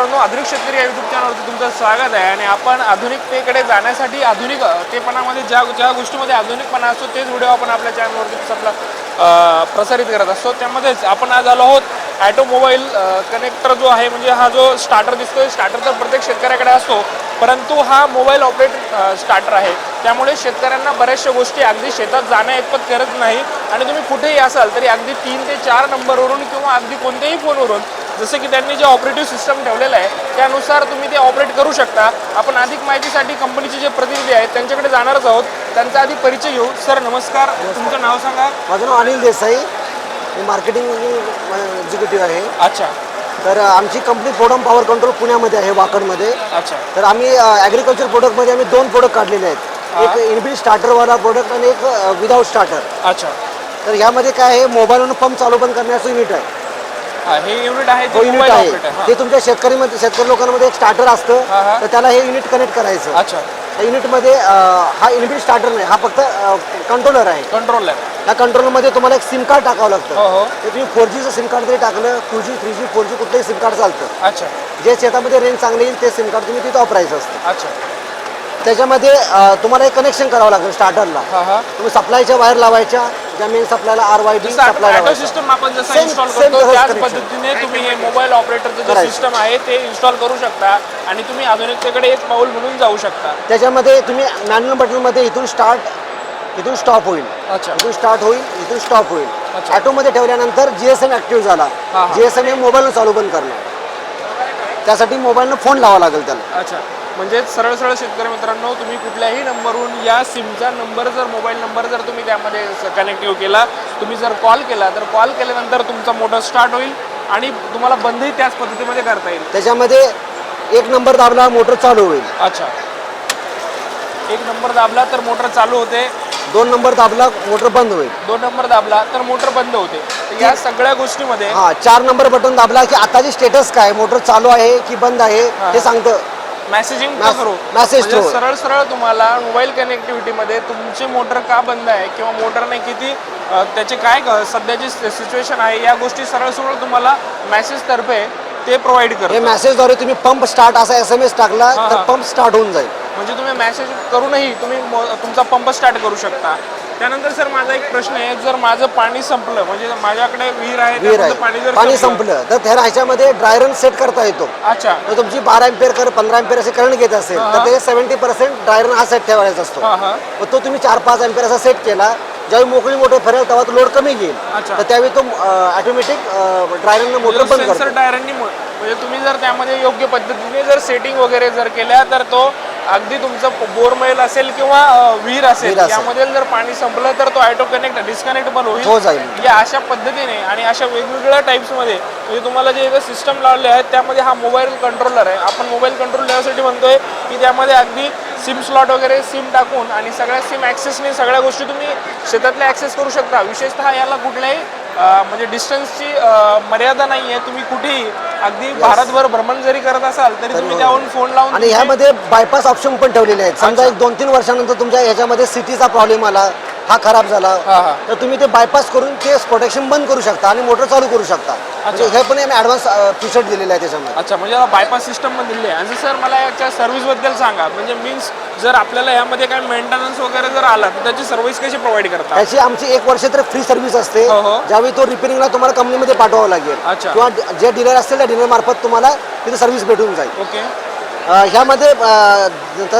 मित्रांनो आधुनिक शेतकरी या युट्यूब चॅनलवरती तुमचं स्वागत आहे. आणि आपण आधुनिकतेकडे जाण्यासाठी आधुनिक तेपणामध्ये ज्या ज्या गोष्टीमध्ये आधुनिकपणा असतो तेच व्हिडिओ आपण आपल्या चॅनलवरती आपला प्रसारित करत असतो. त्यामध्येच आपण आज आलो आहोत ॲटोमोबाईल कनेक्टर जो आहे म्हणजे हा जो स्टार्टर दिसतोय. स्टार्टर तर प्रत्येक शेतकऱ्याकडे असतो परंतु हा मोबाईल ऑपरेट स्टार्टर आहे. त्यामुळे शेतकऱ्यांना बऱ्याचशा गोष्टी अगदी शेतात जाण्या एकपत करत नाही आणि तुम्ही कुठेही असाल तरी अगदी तीन ते चार नंबरवरून किंवा अगदी कोणत्याही फोनवरून जसं की त्यांनी जे ऑपरेटिव्ह सिस्टम ठेवलेलं आहे त्यानुसार तुम्ही ते ऑपरेट करू शकता. आपण अधिक माहितीसाठी कंपनीचे जे प्रतिनिधी आहेत त्यांच्याकडे जाणारच आहोत. त्यांचा आधी परिचय घेऊ. सर नमस्कार. तुमचं नाव सांगा. माझं नाव अनिल देसाई. मी मार्केटिंग एक्झिक्युटिव्ह आहे. अच्छा. तर आमची कंपनी प्रोडम पॉवर कंट्रोल पुण्यामध्ये आहे वाकडमध्ये अच्छा. तर आम्ही ॲग्रिकल्चर प्रोडक्टमध्ये आम्ही दोन प्रोडक्ट काढलेले आहेत. एक इनबिल्ड स्टार्टरवाला प्रोडक्ट आणि एक विदाऊट स्टार्टर अच्छा. तर यामध्ये काय आहे मोबाईलवरून पंप चालू बंद करण्याचं युनिट आहे. हा, हे युनिट आहे तो युनिट आहे. आहे ते तुमच्या शेतकरीमध्ये शेतकरी लोकांमध्ये एक स्टार्टर हा, हा. असतं तर त्याला हे युनिट कनेक्ट करायचं. हा. अच्छा. त्या युनिटमध्ये हा इनबिल्ड स्टार्टर नाही हा फक्त कंट्रोलर आहे. कंट्रोल आहे. या कंट्रोलरमध्ये तुम्हाला एक सिम कार्ड टाकावं लागतं. हो हो. ते तुम्ही फोर जीचं सिम कार्ड जरी टाकलं two G three G four G कुठलंही सिम कार्ड चालतं. अच्छा. जे शेतामध्ये रेंज चांगली येईल ते सिम कार्ड तुम्ही तिथे वापरायचं असतं. अच्छा. त्याच्यामध्ये अं, तुम्हाला एक कनेक्शन करावं लागेल स्टार्टरला हा हा. तुम्ही सप्लायच्या वायर लावायच्या ज्या main सप्लायला R Y D supply auto लावायच्या. सिस्टम आपण जसं Same- इन्स्टॉल same करतो तसंच त्याच connection. पद्धतीने तुम्ही हे मोबाईल ऑपरेटरचं जे करायचं. सिस्टम आहे ते इन्स्टॉल करू शकता आणि तुम्ही आधुनिकतेकडे एक पाऊल म्हणून जाऊ शकता. त्याच्यामध्ये तुम्ही मॅन्युअल बटनमध्ये इथून स्टार्ट इथून स्टॉप होईल. अच्छा. इथून स्टार्ट होईल इथून स्टॉप होईल. अच्छा. ॲटोमध्ये ठेवल्यानंतर जी एस एम ॲक्टिव्ह झाला. हा, हा. जी एस एम हे मोबाईलनं चालू बंद करणार. त्यासाठी मोबाईलनं फोन लावा लागेल त्याला. अच्छा. म्हणजे सरळ सरळ शेतकरी मित्रांनो तुम्ही कुठल्याही नंबरवरून या सिमचा नंबर जर मोबाईल नंबर जर तुम्ही त्यामध्ये कनेक्टिव्ह केला तुम्ही जर कॉल केला तर कॉल केल्यानंतर तुमचा मोटर स्टार्ट होईल आणि तुम्हाला बंदही त्याच पद्धतीमध्ये करता येईल. त्याच्यामध्ये एक नंबर दाबला मोटर चालू होईल. अच्छा. एक नंबर दाबला तर मोटर चालू होते. दोन नंबर दाबला मोटर बंद होईल. दोन नंबर दाबला तर मोटर बंद होते. तर या सगळ्या गोष्टीमध्ये हा चार नंबर बटन दाबला की आताची स्टेटस काय? मोटर चालू आहे की बंद आहे? हा. हे सांगतं. मेसेजिंग थ्रू message म्हणजे through. सरळ सरळ तुम्हाला मोबाईल कनेक्टिव्हिटीमध्ये तुमची मोटर का बंद आहे किंवा मोटरने किती अ, त्याचे काय क- सध्याची सिच्युएशन आहे या गोष्टी सरळ सरळ तुम्हाला मेसेज तर्फे ते प्रोव्हाइड हे करतो मेसेजद्वारे तुम्ही पंप स्टार्ट असा एस एम एस टाकला हा, तर हा. पंप स्टार्ट होऊन जाईल म्हणजे तुम्ही मेसेज करूनही तुम्ही मो- तुमचा पंप स्टार्ट करू शकता त्यानंतर सर माझा एक प्रश्न आहे. जर माझं पाणी संपलं म्हणजे माझ्याकडे विहीर आहे विहीर त्यामधलं पाणी आहे जर पाणी संपलं. तर त्या ह्याच्यामध्ये ड्रायरन सेट करता येतो. अच्छा. तर तुमची बारा एम्पेअर कर पंधरा एम्पेअर असे करंट घेत असेल. तर ते सेव्हन्टी पर्सेंट ड्रायरन हा सेट ठेवायचा असतो. हा हा. मग तो तुम्ही चार पाच एम्पेअर असा सेट केला ज्यावेळी मोकळी मोटर फिरेल तेव्हा तो लोड कमी घेईल. अच्छा. तर त्यावेळी तो ऑटोमॅटिक ड्रायरन मोटर बंद सेन्सर करतो. टायरांनी म्हणजे तुम्ही जर त्यामध्ये योग्य पद्धतीने जर सेटिंग वगैरे जर केल्या तर तो अगदी तुमचं बोरमेल असेल किंवा विहीर असेल विहीर असेल. यामध्ये जर पाणी संपलं तर तो ऑटो कनेक्ट डिस्कनेक्ट पण हो होईल जाईल. या अशा पद्धतीने आणि अशा वेगवेगळ्या टाईप्समध्ये म्हणजे तुम्हाला जे सिस्टम लावले आहेत त्यामध्ये हा मोबाईल कंट्रोलर आहे. आपण मोबाईल कंट्रोल यासाठी म्हणतोय की त्यामध्ये अगदी सिम स्लॉट वगैरे सिम टाकून आणि सगळ्या सिम ॲक्सेसने सगळ्या गोष्टी तुम्ही शेतातल्या ॲक्सेस करू शकता. विशेषतः याला कुठल्याही अं, म्हणजे डिस्टन्सची मर्यादा नाही आहे तुम्ही कुठेही अगदी भारतभर भ्रमण जरी करत असाल तरी तुम्ही त्यावरून फोन लावून आणि ह्यामध्ये बायपास ऑप्शन पण ठेवलेले आहेत. समजा एक दोन तीन वर्षानंतर तुमच्या ह्याच्यामध्ये सिटीचा प्रॉब्लेम आला. हा खराब झाला. हा, हा. तर तुम्ही ते बायपास करून ते प्रोटेक्शन बंद करू शकता आणि मोटर चालू करू शकता. म्हणजे हे पण ॲडव्हान्स फीचर दिलेलं आहे त्याच्यामध्ये. अच्छा म्हणजे याला बायपास सिस्टम पण दिली आहे. आणि सर मला याच्या सर्व्हिसबद्दल सांगा. म्हणजे मीन्स जर आपल्याला यामध्ये काय मेंटेनन्स वगैरे जर आला तर त्याची सर्व्हिस कशी प्रोव्हाइड करता? त्याची आमची एक वर्ष तर फ्री सर्व्हिस असते. हो, हो. ज्यावेळी तो रिपेअरिंगला तुम्हाला कंपनीमध्ये पाठवावं लागेल. अच्छा. किंवा जे डीलर असतील त्या डीलर मार्फत तुम्हाला तिथे सर्व्हिस भेटून जाईल. ओके. अं, ह्यामध्ये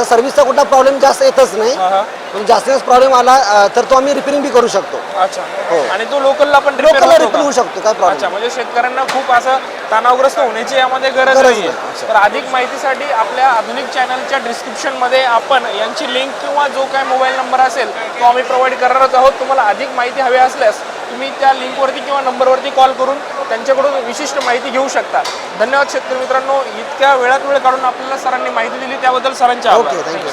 सर्व्हिसचा कुठला प्रॉब्लेम जास्त येतच नाही. हा पण जास्त प्रॉब्लेम आला अं, तर तो आम्ही रिपेअरिंग बी करू शकतो. अच्छा. हो. आणि तो लोकलला पण repair लोकलला होतो? होऊ शकतो काय अच्छा प्रॉब्लेम म्हणजे शेतकऱ्यांना खूप असं तणावग्रस्त होण्याची यामध्ये गरज गरज नाही. तर अधिक माहितीसाठी आपल्या आधुनिक चॅनलच्या डिस्क्रिप्शनमध्ये आपण यांची लिंक किंवा जो काय मोबाईल नंबर असेल तो आम्ही प्रोव्हाइड करणारच आहोत. तुम्हाला अधिक माहिती हवी असल्यास तुम्ही त्या लिंकवरती किंवा नंबरवरती कॉल करून त्यांच्याकडून विशिष्ट माहिती घेऊ शकता. धन्यवाद शेतकरी मित्रांनो. इतक्या वेळात वेळ काढून आपल्याला सरांनी माहिती दिली त्याबद्दल सरांच्या ओके थँक्यू.